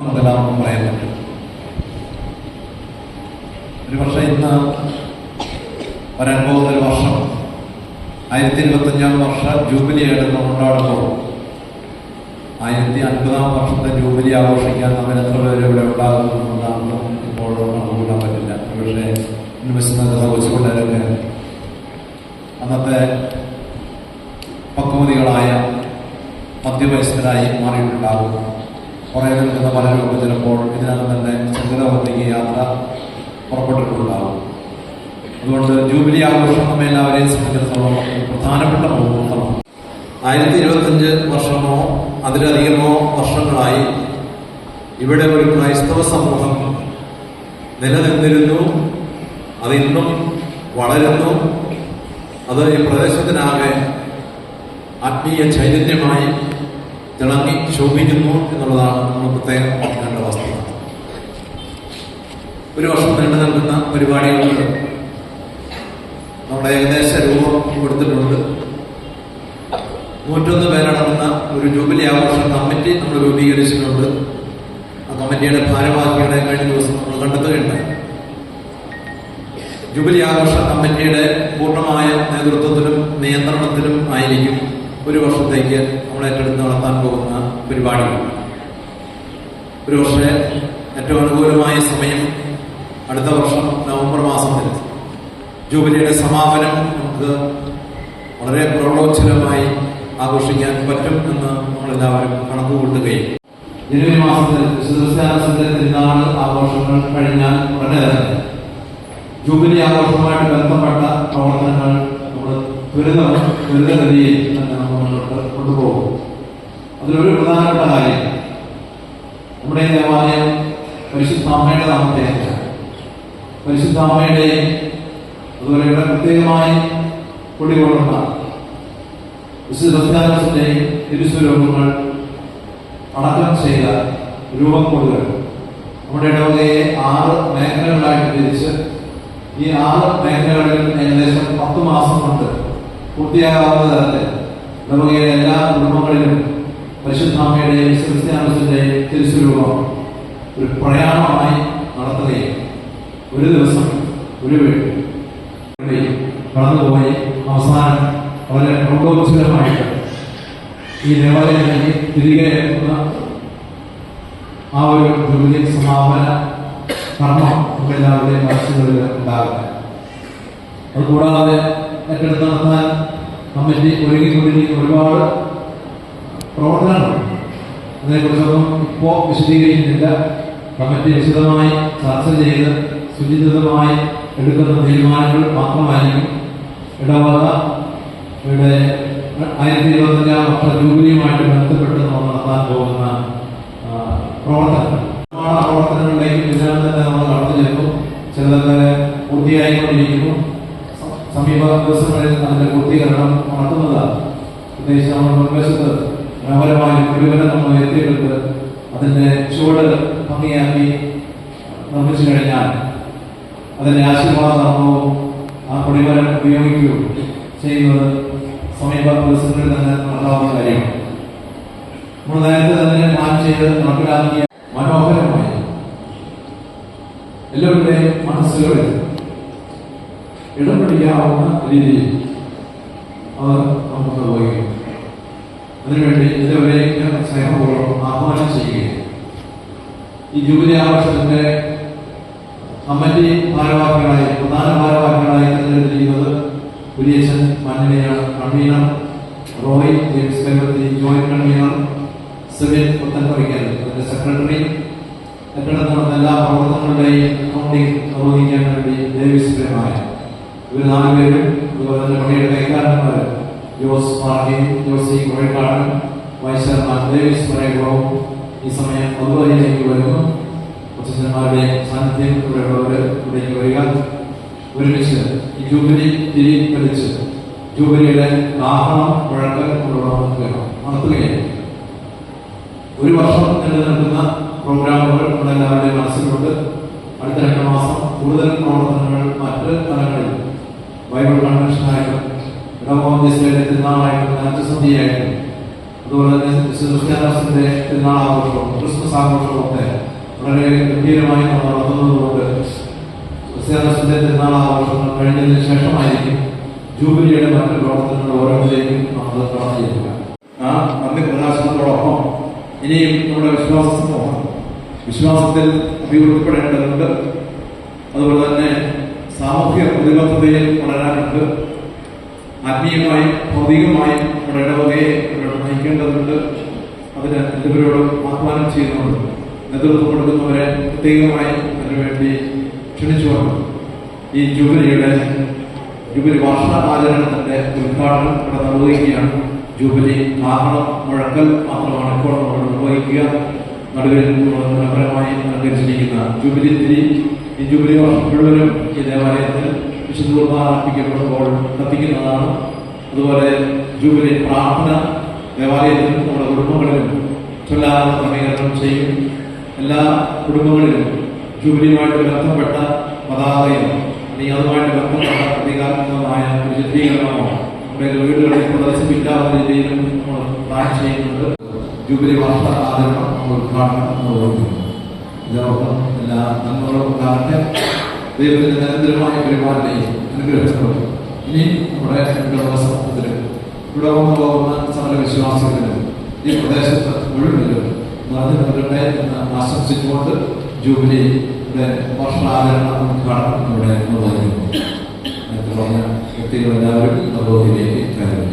നമുക്കെല്ലാം പറയാൻ പറ്റും. ഒരു പക്ഷേ ഇന്ന് വരാൻ പോകുന്ന ഒരു വർഷം ആയിരത്തി ഇരുപത്തഞ്ചാം വർഷ ജൂബിലി നമ്മൾ കൊണ്ടാടുമ്പോൾ ആയിരത്തി അൻപതാം വർഷത്തെ ജൂബിലി ആഘോഷിക്കാൻ നമ്മൾ എത്ര പേര് ഇവിടെ ഉണ്ടാകുന്നു ഇപ്പോൾ കണക്കൂട്ടാൻ പറ്റില്ല. പക്ഷേ ഇൻവെസ്റ്റ്മെന്റ് അന്നത്തെ പക്വതികളായ മധ്യവയസ്കരായി മാറിയിട്ടുണ്ടാകും പുറകെ നിൽക്കുന്ന പലരും ചിലപ്പോൾ ഇതിനകം തന്നെ ചന്ദ്രവർത്തിക്ക് യാത്ര പുറപ്പെട്ടിട്ടുണ്ടാകും. അതുകൊണ്ട് ജൂബിലി ആഘോഷം നമ്മെ എല്ലാവരെയും സംബന്ധിച്ചിടത്തോളം പ്രധാനപ്പെട്ട മുഹൂർത്തമാണ്. ആയിരത്തി ഇരുപത്തഞ്ച് വർഷമോ അതിലധികമോ വർഷങ്ങളായി ഇവിടെ ഒരു ക്രൈസ്തവ സമൂഹം നിലനിന്നിരുന്നു. അത് ഇന്നും വളരുന്നു. അത് ഈ പ്രദേശത്തിനാകെ ആത്മീയ ചൈതന്യമായി തിളങ്ങി ശോഭിക്കുന്നു എന്നുള്ളതാണ് നമ്മൾ പ്രത്യേകം പഠിക്കേണ്ട ഒരു വർഷം നീണ്ടു നിൽക്കുന്ന പരിപാടികളുണ്ട് നമ്മുടെ ഏകദേശ രൂപം കൊടുത്തിട്ടുണ്ട്. നൂറ്റൊന്ന് പേരടങ്ങുന്ന ഒരു ജൂബിലി ആഘോഷ കമ്മിറ്റി നമ്മൾ രൂപീകരിച്ചിട്ടുണ്ട്. ആ കമ്മിറ്റിയുടെ ഭാരവാഹികളെ കഴിഞ്ഞ ദിവസം നമ്മൾ കണ്ടെത്തുകയുണ്ടായി. ജൂബിലി ആഘോഷ കമ്മിറ്റിയുടെ പൂർണമായ നേതൃത്വത്തിലും നിയന്ത്രണത്തിലും ആയിരിക്കും ഒരു വർഷത്തേക്ക് നമ്മൾ ഏറ്റെടുത്ത് നടത്താൻ പോകുന്ന പരിപാടികൾ. ഒരു പക്ഷേ ഏറ്റവും അനുകൂലമായ സമയം അടുത്ത വർഷം നവംബർ മാസത്തിൽ ജൂബിലിയുടെ സമാപനം നമുക്ക് വളരെ പ്രൗഢോജ്വലമായി ആഘോഷിക്കാൻ പറ്റും എന്ന് നമ്മളെല്ലാവരും കണക്കുകൂട്ടുകയും. ജനുവരി മാസത്തിൽ വിശുദ്ധസ്ഥാനത്തിന്റെ ആഘോഷങ്ങൾ കഴിഞ്ഞാൽ ഉടനെ തന്നെ ജൂബിലി ആഘോഷവുമായിട്ട് ബന്ധപ്പെട്ട പ്രവർത്തനങ്ങൾ നമ്മൾ ത്വരിത ത്വരിതഗതിയിൽ തന്നെ നമ്മൾ മുന്നോട്ട് കൊണ്ടുപോകും അതിലൊരു പ്രധാനപ്പെട്ട കാര്യം നമ്മുടെ ഈ ദേവാലയം പരിശുദ്ധ അമ്മയുടെ നാമത്തെയല്ല പരിശുദ്ധ അമ്മയുടെ അതുപോലെ ഇവിടെ പ്രത്യേകമായി കുടികൊള്ളുന്ന വിശുദ്ധ തിരുസ്വരൂപങ്ങൾ അടക്കം ചെയ്ത രൂപം കൂടുതൽ നമ്മുടെ ഇടവകയെ ആറ് മേഖലകളായിട്ട് തിരിച്ച് ഈ ആറ് മേഖലകളിൽ ഏകദേശം പത്ത് മാസം കൊണ്ട് പൂർത്തിയാകാവുന്ന തരത്തിൽ ഇടവകയിലെ എല്ലാ കുടുംബങ്ങളിലും പരിശുദ്ധാമ്മയുടെയും തിരിച്ചു തിരുസ്വരൂപം ഒരു പ്രയാണമായി നടത്തുകയും ഒരു ദിവസം ഒരു വീട്ടിൽ കടന്നുപോയി അവസാനം വളരെ പ്രകോപിതമായിട്ട് ഈ ദേവാലയത്തിലേക്ക് തിരികെ എത്തുന്ന ആ ഒരു ജൂബിലി സമാപന കർമ്മം എല്ലാവരുടെയും മനസ്സുകളിൽ ഉണ്ടാകട്ടെ അതുകൂടാതെ ഏറ്റെടുത്ത് നടത്താൻ കമ്മിറ്റി ഒരുങ്ങിക്കൊണ്ടിരിക്കുന്ന ഒരുപാട് പ്രവർത്തനങ്ങളുണ്ട്. അതിനെക്കുറിച്ചൊന്നും ഇപ്പോൾ വിശദീകരിക്കുന്നില്ല. കമ്മിറ്റി വിശദമായി ചർച്ച ചെയ്ത് സുചിതമായി എടുക്കുന്ന തീരുമാനങ്ങൾ മാത്രമായിരിക്കും. ഇടവക ഇവിടെ ആയിരത്തി ഇരുപത്തഞ്ചാം വർഷ ജൂബിലിയുമായിട്ട് ബന്ധപ്പെട്ട് നമ്മൾ നടത്താൻ പോകുന്ന പ്രവർത്തനം പ്രവർത്തനങ്ങളിലേക്ക് ഇതിനകം തന്നെ നമ്മൾ കടന്നു ചെല്ലും ചിലതൊക്കെ പൂർത്തിയായിക്കൊണ്ടിരിക്കുന്നു. സമീപ ദിവസങ്ങളിൽ അതിന്റെ പൂർത്തീകരണം നടത്തുന്നതാണ്. പ്രത്യേകിച്ച് നമ്മുടെ മുൻവശത്ത് മനോഹരമായ തിരുവനന്തപുരം എത്തിയിട്ടുണ്ട്. അതിന്റെ ചുവട് ഭംഗിയാക്കി നിർമ്മിച്ചു കഴിഞ്ഞാൽ അതിന്റെ ആശീർവാദ ആ കുടിവരം ഉപയോഗിക്കുകയും ചെയ്യുന്നത് സമീപ ദിവസങ്ങളിൽ തന്നെ നടത്താവുന്ന കാര്യമാണ് നമ്മൾ നേരത്തെ തന്നെ പ്ലാൻ ചെയ്ത് നടപ്പിലാക്കിയ മനോഹരമായി എല്ലാവരുടെയും മനസ്സുകളിൽ ഇടം പിടിക്കാവുന്ന രീതിയിൽ അവർ നമുക്ക് നിർവഹിക്കും അതിനുവേണ്ടി ഇതുവരെയും സ്നേഹപൂർവം ആഹ്വാനം ചെയ്യുകയാണ് ഈ ജൂബിലി ആഘോഷത്തിന്റെ കമ്മിറ്റി ഭാരവാഹികളായി പ്രധാന ഭാരവാഹികളായി തിരഞ്ഞെടുത്തിരിക്കുന്നത് Kuriachan മണ്ണിനെയാണ് convener Roy James Karuvathi joint convener civil പുത്തൻപറിക്കൽ അതിന്റെ സെക്രട്ടറി ഏറ്റെടുത്ത് നടന്ന എല്ലാ പ്രവർത്തനങ്ങളുടെയും അക്കൗണ്ടിംഗ് നിർവഹിക്കാൻ വേണ്ടി ഡേവിസ് പ്രേമായ ഇവർ നാലുപേരും അതുപോലെ തന്നെ പണിയുടെ കൈക്കാരന്മാർ ജോസ് പാർട്ടി ജോസി കുഴക്കാടൻ വൈസ് ചെയർമാൻ ഡേവിസ് പ്രേയകുളവും ഈ സമയം പൊതുവഴിയിലേക്ക് വരുന്നു. അച്ഛന്മാരുടെ സാന്നിധ്യം ഇവിടെയുള്ളവർ ഇവിടേക്ക് വരിക. ഒരുമിച്ച് ഈ ജൂബിലി തിരി കളിച്ച് ജൂബിലിയുടെ ആഹ്ലാദം വഴക്ക് കൊണ്ടുവരണം നടത്തുകയാണ് ഒരു വർഷം നിലനിൽക്കുന്ന പ്രോഗ്രാമുകൾ നമ്മളെല്ലാവരുടെയും മനസ്സിലുണ്ട്. അടുത്ത രണ്ട് മാസം കൂടുതൽ പ്രവർത്തനങ്ങൾ മറ്റ് തലങ്ങളിൽ ബൈബിൾ ഇടമോദിസയുടെ തിരുനാളായിട്ടും നാറ്റസന്ധിയായിട്ടും അതുപോലെ തന്നെ ക്രിസ്ത്യാനോസിന്റെ തിരുനാളാഘോഷവും ക്രിസ്മസ് ആഘോഷവും ഒക്കെ വളരെ ഗംഭീരമായി നമ്മൾ നടത്തുന്നതുകൊണ്ട് ക്രിസ്ത്യാനോസിന്റെ തിരുനാളാഘോഷങ്ങൾ കഴിഞ്ഞതിന് ശേഷമായിരിക്കും ജൂബിലിയുടെ മറ്റു പ്രവർത്തനങ്ങളുടെ ഓരോന്നിലേക്കും നമ്മൾ കടന്നു ചെയ്യുക ആ നന്ദി പ്രകാശനത്തോടൊപ്പം ഇനിയും നമ്മുടെ വിശ്വാസം വിശ്വാസത്തിൽ അഭിവൃദ്ധിപ്പെടേണ്ടതുണ്ട്. അതുപോലെ തന്നെ സാമൂഹ്യ പ്രതിബദ്ധതയിൽ വളരാനുണ്ട്. ആത്മീയമായും ഭൗതികമായും നമ്മുടെ ഇടവകയെ മുന്നോട്ട് നയിക്കേണ്ടതുണ്ട്. അതിന് എല്ലാവരോടും ആഹ്വാനം ചെയ്യുന്നുണ്ട്. നേതൃത്വം കൊടുക്കുന്നവരെ പ്രത്യേകമായി അതിനുവേണ്ടി ക്ഷണിച്ചുകൊണ്ട് ഈ ജൂബിലിയുടെ ജൂബിലി വാർഷികാചരണത്തിന്റെ ഉദ്ഘാടനം ഇവിടെ നിർവഹിക്കുകയാണ് ജൂബിലി കാഹളം മുഴക്കൽ മാത്രമാണ് ഇപ്പോൾ നമ്മൾ നിർവഹിക്കുക. നടുവിൽ മനോഹരമായി അലങ്കരിച്ചിരിക്കുന്ന ജൂബിലി തിരി. ഈ ജൂബിലി വർഷം മുഴുവനും ഈ ദേവാലയത്തിൽ വിശുദ്ധ കുർബാന അർപ്പിക്കപ്പെടുമ്പോൾ കത്തിക്കുന്നതാണ്. അതുപോലെ ജൂബിലി പ്രാർത്ഥന ദേവാലയത്തിലും നമ്മുടെ കുടുംബങ്ങളിലും ചൊല്ലാതെ ക്രമീകരണം ചെയ്യും. എല്ലാ കുടുംബങ്ങളിലും ജൂബിലിയുമായിട്ട് ബന്ധപ്പെട്ട പതാകയും അല്ലെങ്കിൽ അതുമായിട്ട് ബന്ധപ്പെട്ട പ്രതീകാത്മകമായ ഒരു ചിത്രീകരണമോ നമ്മുടെ വീടുകളിൽ പ്രദർശിപ്പിക്കാവുന്ന രീതിയിലും നമ്മൾ പ്ലാൻ ചെയ്യുന്നുണ്ട് ജൂബിലി വാർത്ത ആദരണം നമ്മൾ ഉദ്ഘാടനം നിർവഹിക്കുന്നു. ഇതോടൊപ്പം എല്ലാ നന്മകളും കാലത്തെ ദൈവത്തിന്റെ നിരന്തരമായ പരിപാലനയും അനുഗ്രഹങ്ങളും ഇനി നമ്മുടെ ഇടവക സമൂഹത്തിലും ഇവിടെ വന്നു പോകുന്ന സകല വിശ്വാസികളിലും ഈ പ്രദേശത്ത് മുഴുവനിലും നിറഞ്ഞു നിൽക്കട്ടെ എന്ന് ആശംസിച്ചുകൊണ്ട് ജൂബിലിയുടെ വർഷാചരണം ഉദ്ഘാടനം ഇവിടെ നിർവഹിക്കുന്നു. നേരത്തെ പറഞ്ഞ വ്യക്തികൾ എല്ലാവരും കയറി